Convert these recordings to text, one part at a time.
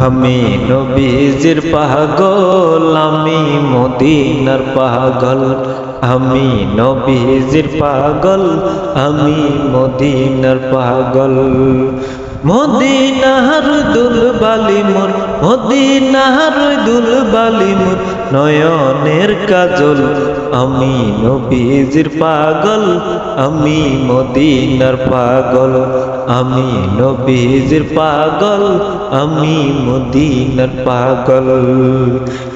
আমি নবীজির পাগল, আমি মদিনার পাগল, আমি নবীজির পাগল, আমি মদিনার পাগল। মদিনার দুল বালি মোর, মদিনার দুল বালি মোর, নয়নের কাজল আমি নবীজির পাগল, আমি মদিনার পাগল। আমি নবীজির পাগল, আমি মদিনার পাগল।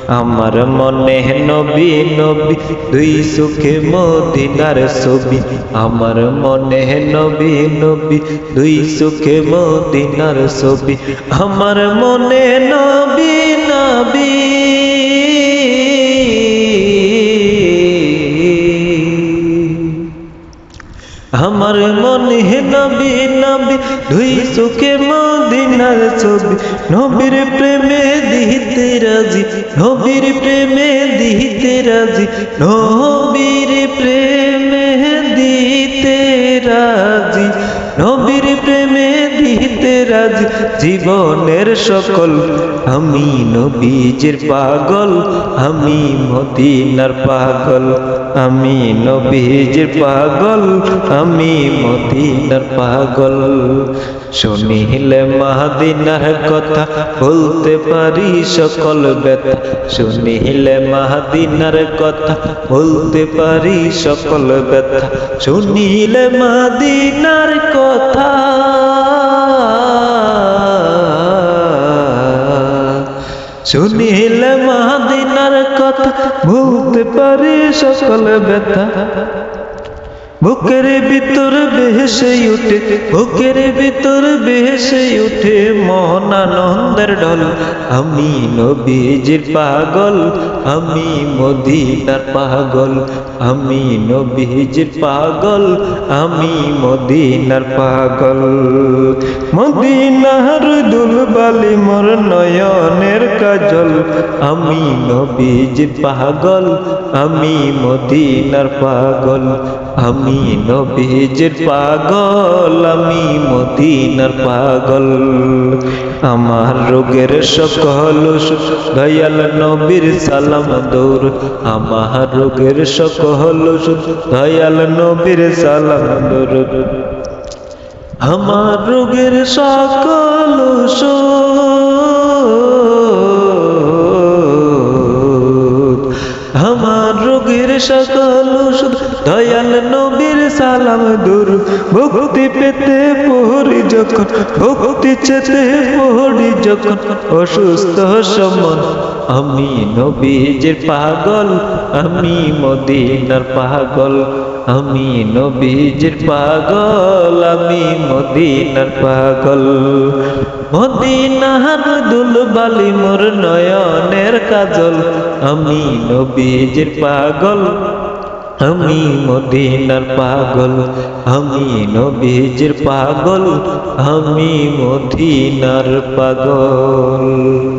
আমার মনে নবী নবী, দুই সুখে মদিনার ছবি। আমার মনে নবী নবী, দুই সুখে মদিনার ছবি। আমার মনে নবী আমার মনে নবী নবী, দুই সুখে মদিনার ছবি। নবীর প্রেমে দিতে রাজি, নবীর প্রেমে দিতে রাজি, নবীর প্রেমে দিতে রাজি জীবনের সকল। আমি নবীজের পাগল, আমি মদিনার পাগল। আমি নবীজের পাগল, আমি মদিনার পাগল। শুনিলে মাদিনার কথা বলতে পারি সকল ব্যথা। শুনিলে মাদিনার কথা বলতে পারি সকল ব্যথা। শুনিলে মাদিনার কথা শুনিলে মাদিনার কথা বলতে পারি সকল ব্যথা। বুকের ভিতর বেহেসে উঠে, বুকের ভিতর বেহেসে উঠে মন আনন্দের ঢল। আমি নবীজির পাগল, আমি মদিনার পাগল, আমি নবীজির পাগল, আমি মদিনার পাগল। মদিনার দুলবালি মোর নয়নের কাজল আমি নবীজির পাগল, আমি মদিনার পাগল, আমি নবীজির পাগল, আমি মদিনার পাগল। আমার রোগের সকল দয়াল নবীর সালাম দৌর। আমার রোগের সকল দয়াল নবীর সালাম দৌর। আমার রোগের সকল সুখ সকল দয়াল নবীর সালাম দূর। ভক্তি পেতে পড়ি যখন, ভক্তি চেতে পড়ি যখন, অসুস্থ সমন, আমি নবীজের পাগল, আমি মদিনার পাগল। আমি নবীজের পাগল, আমি মদিনার পাগল। মদিনার দুল বালি মোর নয়নের কাজল, আমি নবীজের পাগল, আমি মদিনার পাগল, আমি নবীজের পাগল, আমি মদিনার পাগল।